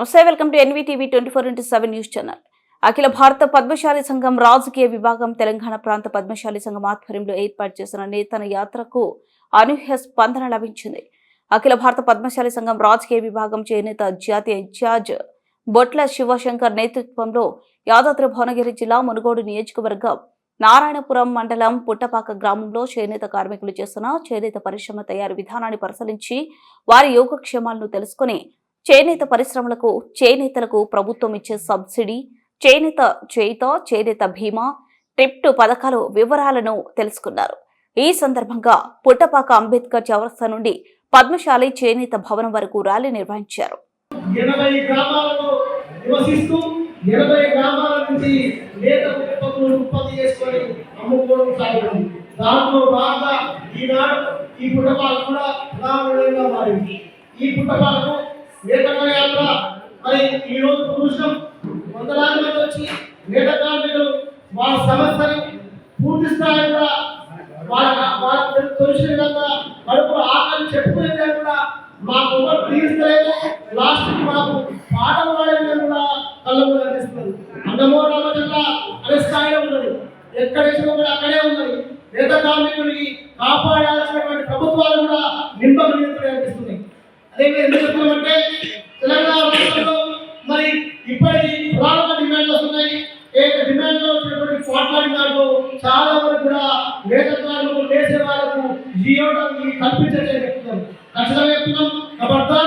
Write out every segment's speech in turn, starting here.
నమస్తే welcome to NVTV twenty four into seven news channel. Akhila Bharata Padmashali Sangham రాజకీయ విభాగం తెలంగాణ ప్రాంత పద్మశాలి సంఘం ఆధ్వర్యంలో ఏర్పాటు చేసిన నేతన యాత్రకు అనూహ్య స్పందన లభించింది. అఖిల భారత పద్మశాలి సంఘం రాజకీయ విభాగం చేనేత జాతీయ ఇన్ఛార్జ్ బొట్ల శివశంకర్ నేతృత్వంలో యాదాద్రి భువనగిరి జిల్లా మునుగోడు నియోజకవర్గం నారాయణపురం మండలం పుట్టపాక గ్రామంలో చేనేత కార్మికులు చేస్తున్న చేనేత పరిశ్రమ తయారు విధానాన్ని పరిశీలించి వారి యోగక్షేమాలను తెలుసుకుని చేనేత పరిశ్రమలకు చేనేతలకు ప్రభుత్వం ఇచ్చే సబ్సిడీ చేనేత చేయిత చేనేత బీమా ట్రిప్ట్ పథకాలు వివరాలను తెలుసుకున్నారు. ఈ సందర్భంగా పుట్టపాక అంబేద్కర్ చౌరస్తా నుండి పద్మశాలి చేనేత భవనం వరకు ర్యాలీ నిర్వహించారు. ఎనభై గ్రామాలలో నివసిస్తూ ఎనభై గ్రామాల నుంచి నేత ఉత్పత్తులను ఉత్పత్తి చేసుకొని అమ్ముకోవడం దాంట్లో ఈనాడు ఈ పుట్టపాలకు కూడా ఉదాహరణగా మారింది. ఈ పుట్టపాలకు నేతల యాత్ర మరి ఈ రోజు చూసినాం వందలాది మంది వచ్చి నేత కార్మికులు వాళ్ళ సమస్యని పూర్తి స్థాయిలో వాళ్ళ వాళ్ళకి తెలిసిన విధంగా కడుపు ఆకలి చెప్పుకునే విధంగా మాకు ఎవరు తీర్చలేదు లాస్ట్ మాకు పాటలు పాడే విధంగా కళ్ళు కూడా కనిపిస్తుంది అన్నమో రామచంద్ర అనే స్థాయిలో ఉన్నది ఎక్కడ వేసినా కూడా అక్కడే ఉన్నది నేత కార్మికుడికి కాపాడాల్సినటువంటి ప్రభుత్వాలు కూడా నింపగలిగినట్టు అనిపిస్తుంది అదే మీరు ఎందుకు చెప్తున్నామంటే తెలంగాణ రాష్ట్రంలో మరి ఇప్పటి ప్రధాన డిమాండ్లు వస్తున్నాయి ఏక డిమాండ్లో వచ్చినటువంటి పోట్లాడి దాంట్లో చాలా వరకు కూడా వేతకారులకు లేసే వాళ్ళకు జీవడానికి కల్పించట్లేదు చెప్తున్నాం ఖచ్చితంగా చెప్తున్నాం కాబట్టి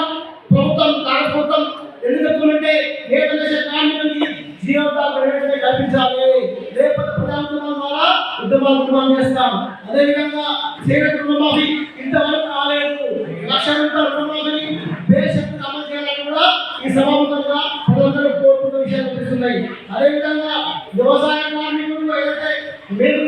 ప్రభుత్వం కాంగ్రెస్ ప్రభుత్వం ఎందుకు చెప్తున్నంటే నేత దేశ కార్మికులకి జీవితాలు వెంటనే కల్పించాలి. లేకపోతే ప్రజాంతరం ద్వారా ఉద్యమాలు ఉద్యమం చేస్తాం. అదేవిధంగా చేనేత రుణమాఫీ ఇంతవరకు రాలేదు. లక్ష రూపాయల రుణమాఫీని దేశంలో అమలు చేయాలని కూడా ఈ సభాముఖంగా ప్రజలందరూ కోరుకున్న విషయాలు తెలుస్తున్నాయి. అదేవిధంగా వ్యవసాయ కార్మికులు ఏదైతే మీరు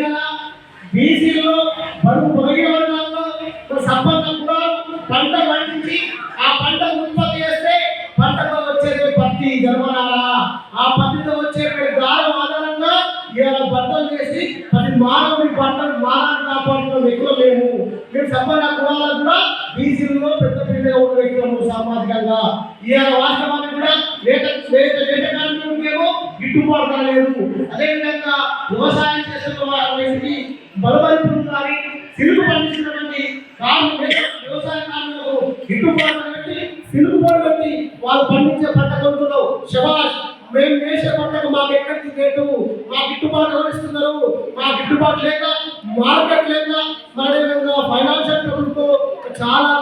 పంటను మానాన్ని కాపాడుతున్న వ్యక్తులు మేము మేము సంపన్న కులాలకు కూడా బీసీలో పెద్ద పెద్దగా ఉన్న వ్యక్తులము సామాజికంగా. ఇవాళ వాస్తవాన్ని కూడా వేట వేట వేట కార్మికులకేమో గిట్టుబాటు కాలేదు అదేవిధంగా వ్యవసాయం చేస్తున్న వారికి బలపరుపులు కానీ సిలుకు పండించినటువంటి కార్మికులు వ్యవసాయ కార్మికులకు గిట్టుబాటు పెట్టి సిలుకు పెట్టి వాళ్ళు పండించే పంట కొనుక్కులో శబాష్ మేము వేసే పంటకు మాకు ఎక్కడికి రేటు మా గిట్టుబాటు ఎవరిస్తున్నారు మా గిట్టుబాటు లేక మార్కెట్ లేక మరి అదేవిధంగా ఫైనాన్షియల్ ట్రబుల్తో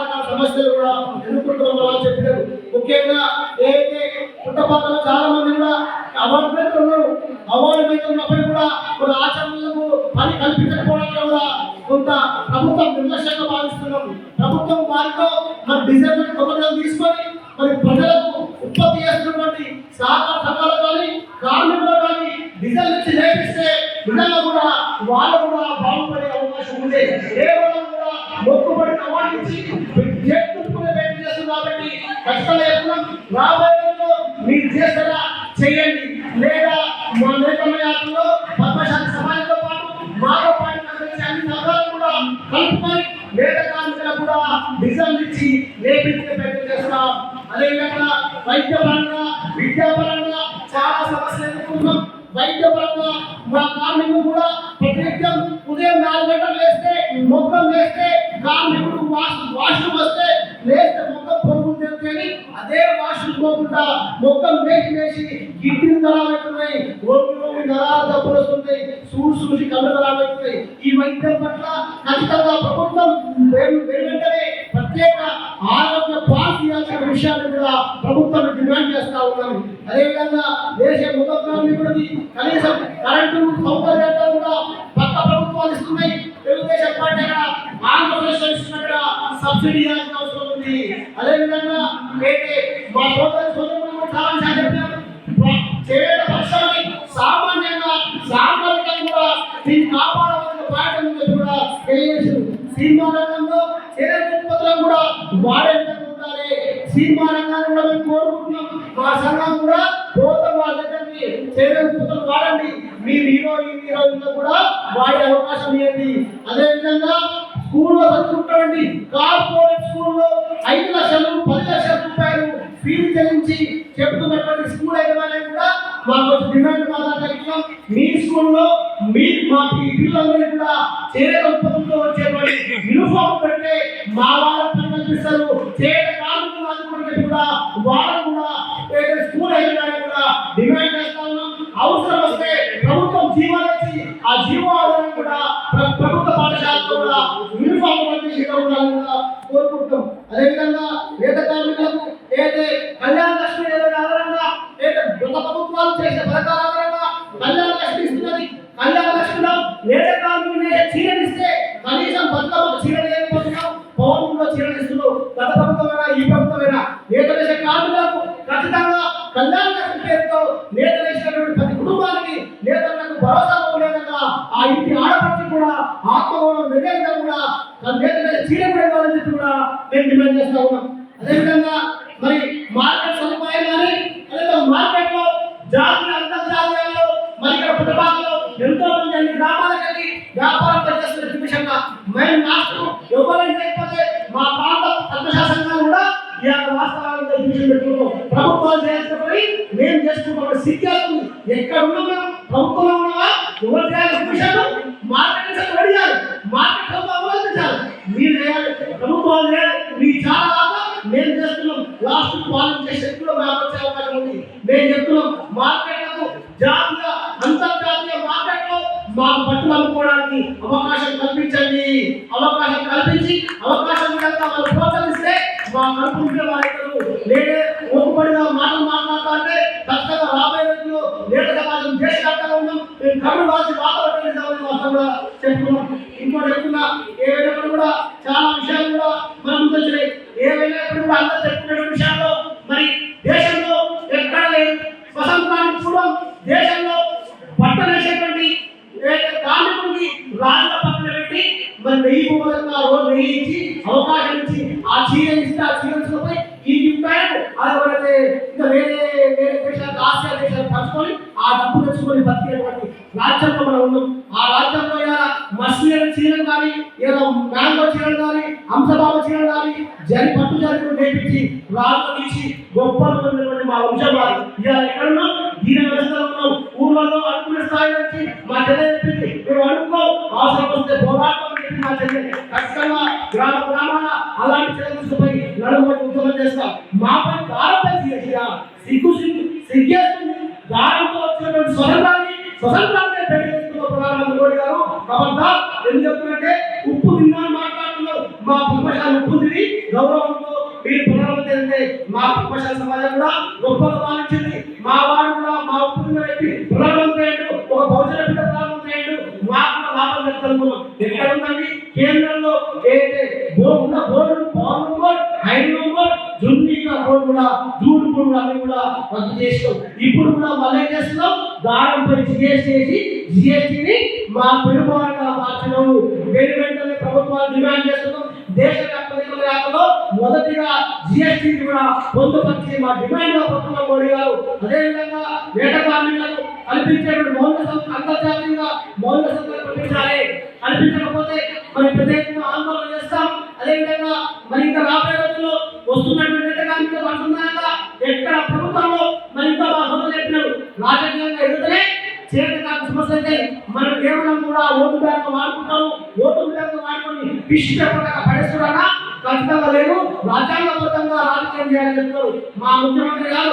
రకాల సమస్యలు కూడా ఎదుర్కొంటున్నాం అలా చెప్పారు ముఖ్యంగా ఏదైతే పుట్టపాత్రలో చాలా మంది కూడా అవార్డు ఉన్నారు. అవార్డు మీద ఉన్నప్పటికీ కూడా కొన్ని ఆచరణలకు పని కల్పించకపోవడంలో కూడా కొంత ప్రభుత్వం నిర్లక్ష్యంగా భావిస్తున్నాం. ప్రభుత్వం వారితో మన డిజైన్ కొత్తగా తీసుకొని మరి ప్రజలకు చేస్తారా చేయండి. లేదా మా నేతల యాత్రలో పద్మశాలి సమాజంతో పాటు మాతో పాటు అన్ని సంఘాలు కూడా కలుపుకొని నేత కార్మికులకు కూడా డిజైన్ ఇచ్చి నేర్పించే ప్రయత్నం చేస్తాం అదేవిధంగా వైద్యపరంగా విద్యాపరంగా చాలా సమస్యలు ఎదుర్కొన్నాం వైద్యపరంగా మా కార్మికులు కూడా ప్రతినిత్యం ఉదయం నాలుగు గంటలు వేస్తే మొక్కలు వేస్తే కార్మికుడు వాష్ వాష్రూమ్ చూసి చూసి కళ్ళు ఖరాబ్ ఈ వైద్యం పట్ల ఖచ్చితంగా ప్రభుత్వం వెను- ప్రత్యేక ఆరోగ్య పాస్ ఇవ్వాల్సిన విషయాన్ని కూడా ప్రభుత్వం డిమాండ్ చేస్తా ఉన్నాను అదేవిధంగా దేశ ముఖ కార్మికుడికి కనీసం కరెంటు సౌకర్యాలు కూడా పక్క ప్రభుత్వాలు ఇస్తున్నాయి. తెలుగుదేశం పార్టీ అక్కడ ఆంధ్రప్రదేశ్ ఇస్తున్నట్టుగా సబ్సిడీ కూడా ఉండాలి సినిమా రంగాన్ని కూడా మేము కోరుకుంటున్నాం. మా సంఘం కూడా పోత వాళ్ళ దగ్గరికి చేనేత వాడండి. మీ హీరోయిన్ హీరోయిన్లు కూడా వాడే అవకాశం ఇవ్వండి. అదేవిధంగా స్కూల్లో చదువుకుంటామండి కార్పొరేట్ స్కూల్లో ఐదు లక్షలు పది లక్షల రూపాయలు ఫీజు చెల్లించి చెప్తున్నటువంటి స్కూల్ యజమాని కూడా మాకు వచ్చి డిమాండ్ మాట్లాడుతున్నాం మీ స్కూల్లో మీ మా ఈ పిల్లలందరినీ కూడా చేరే ఆ ఇంటి ఆడపడిచి కూడా ఆత్మగౌరవం విధంగా కూడా నేత దేశ చీర కూడా ఇవ్వాలని చెప్పి కూడా మేము డిమాండ్ చేస్తా ఉన్నాం. అదేవిధంగా మరి మార్కెట్ సదుపాయం కానీ అదేవిధంగా మార్కెట్లో జాతీయ అంతర్జాతీయాల్లో మరి ఇక్కడ కుటుంబాల్లో ఎంతో మంది అన్ని గ్రామాలు వెళ్ళి వ్యాపారం పనిచేస్తున్న విషయంగా మేము లాస్ట్ ఎవరైనా లేకపోతే మా ప్రాంత పద్మశాసనంగా కూడా ఇవాళ వాస్తవాలను తెలిసి పెట్టుకున్నాం మీరు చేయాలి ప్రభుత్వాలు చేయాలి మీ చాలా బాగా మేము చేస్తున్నాం. లాస్ట్ పాలన శక్తిలో మేము వచ్చే అవకాశం ఉంది. మేము చెప్తున్నాం మార్కెట్లకు జాతీయ అంతర్జాతీయ మార్కెట్లో మాకు బట్టలు అమ్ముకోవడానికి అవకాశం కల్పించండి. అవకాశం కల్పించి అవకాశం కనుక వాళ్ళు ప్రోత్సహిస్తే మా కడుపు వారి నేనే తెచ్చుకొని బతికేటువంటి రాజ్యంలో మనం ఉన్నాం. ఆ రాజ్యంలో ఇలా మసీల చీరలు కానీ ఏదో మ్యాంగో చీరలు కానీ హంసబాబు చీరలు కానీ జరి పట్టు జరిగి నేర్పించి రాళ్ళు తీసి గొప్పలు పొందినటువంటి మా వంశం వారు ఇలా ఎక్కడున్నాం దీని వ్యవస్థలో ఉన్నాం. ఊళ్ళలో అనుకునే స్థాయి నుంచి మా చెల్లె చెప్పింది. మేము అనుకో అవసరం వస్తే పోరాటం చెప్పి మా చెల్లె ఖచ్చితంగా గ్రామ గ్రామాల అలాంటి చెల్లె తీసుకుపోయి నడుముబడి ఉద్యమం చేస్తాం. మాపై దారంపై చేసినా సిగ్గు సిగ్గు సిగ్గేస్తుంది మోడీ గారు ఎందుకు చెప్తున్నట్టే ఉప్పు తిన్నాను మాట్లాడుతున్నారు. మా పుష్పశాల ఉప్పు తిని గౌరవంతో మీరు పునరావృతి అంటే మా పుష్పశాల సమాజం కూడా గొప్పగా పాలించింది. మా వాడు కూడా మా ఉప్పు తిన్న వ్యక్తి పునరావృతి అయ్యాడు ఒక బహుజన బిడ్డ ప్రధానమంత్రి అయ్యాడు మాకు లాభం చెప్తాను ఎక్కడ ఉందండి? కేంద్రంలో ఏదైతే ఉన్న board power board hydro board జున్నిక board కూడా జూడు బోర్డు అన్ని కూడా రద్దు చేసినాం. ఇప్పుడు కూడా మళ్ళీ చేస్తున్నాం? దారంపై జిఎస్టీ చేసి జిఎస్టీని మా పెరుమారంగా మార్చడం. వెను వెంటనే ప్రభుత్వాలు డిమాండ్ చేస్తున్నాం. దేశవ్యాప్తంగా మొదటిగా జిఎస్టిని కూడా పొందుపరిచి మా డిమాండ్ ప్రభుత్వం మోడీ గారు. అదేవిధంగా వేట కార్మికులకు కల్పించేటువంటి మౌలిక సౌకర్యం అంతర్జాతీయంగా మౌలిక సౌకర్యం కల్పించాలి. కల్పించకపోతే మరి ప్రత్యేకంగా ఆందోళన చేస్తాం. అదేవిధంగా మరి ఇంకా రాబోయే రోజుల్లో వస్తున్నటువంటి వేట కార్మికులకు అనుసంధానంగా ఎక్కడ? ప్రభుత్వంలో మరి ఇంకా మా హోదా చెప్పినారు. రాజకీయంగా వస్తుంటే మన కేవలం కూడా ఓటు బ్యాంక్ వాడుకుంటాము ఓటు బ్యాంక్ వాడుకొని విషయ పడేస్తున్నా ఖచ్చితంగా లేదు. రాజ్యాంగబద్ధంగా రాజకీయం చేయాలని చెప్తారు మా ముఖ్యమంత్రి గారు.